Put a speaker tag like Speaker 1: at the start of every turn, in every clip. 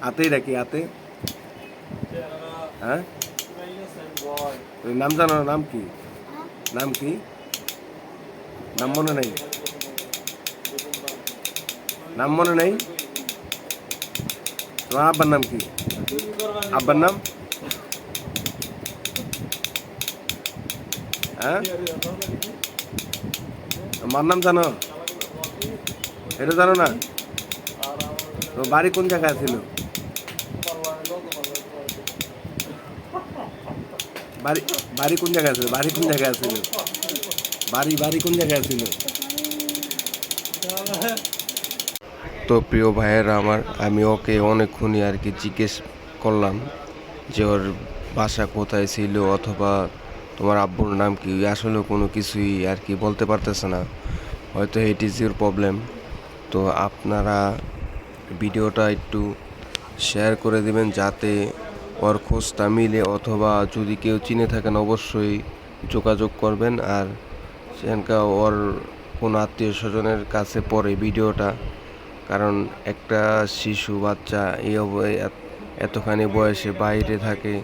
Speaker 1: এটা কি হাতে হ্যাঁ? নাম জানো নাম কি? নাম কি? নাম মনে নেই। নাম মনে নেই? তোমার আব্বার নাম কি? আব্বার নাম? হ্যাঁ? আমার নাম জানো? এটা জানো না? তো বাড়ি কোন জায়গায় ছিল? বাড়ি বাড়ি কোন জায়গায় ছিল? বাড়ি কোন জায়গায় ছিল? বাড়ি বাড়ি কোন জায়গায় ছিল? তো প্রিয় ভাইয়েরা আমার, আমি ওকে অনেকক্ষণই আর কি জিজ্ঞেস করলাম যে ওর বাসা কোথায় ছিল অথবা তোমার আব্বুর নাম কি? আসলে কোনো কিছুই আর কি বলতে পারতেছে না। হয়তো ইজ ইউর প্রবলেম তো আপনারা ভিডিওটা একটু শেয়ার করে দেবেন যাতে ওর খোঁজটা মিলে অথবা যদি কেউ চিনে থাকেন অবশ্যই যোগাযোগ করবেন আর সেখানকার ওর কোনো আত্মীয় স্বজনের কাছে পড়ে ভিডিওটা, কারণ একটা শিশু, বাচ্চা এই এতখানি বয়সে বাইরে থাকে,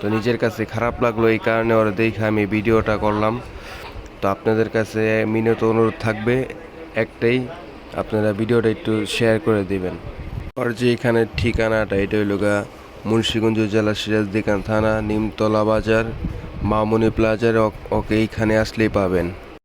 Speaker 1: তো নিজের কাছে খারাপ লাগল এই কারণে ওর দেখে আমি ভিডিওটা করলাম। তো আপনাদের কাছে মিনত অনুরোধ থাকবে একটাই আপনারা ভিডিওটা একটু শেয়ার করে দিবেন। আর যে এখানে ঠিকানাটা, এটা হইল গা মুন্সীগঞ্জ জেলা সিরাজদিকান থানা, নিমতলা বাজার, মামুনি প্লাজার ওকে এইখানে আসলেই পাবেন।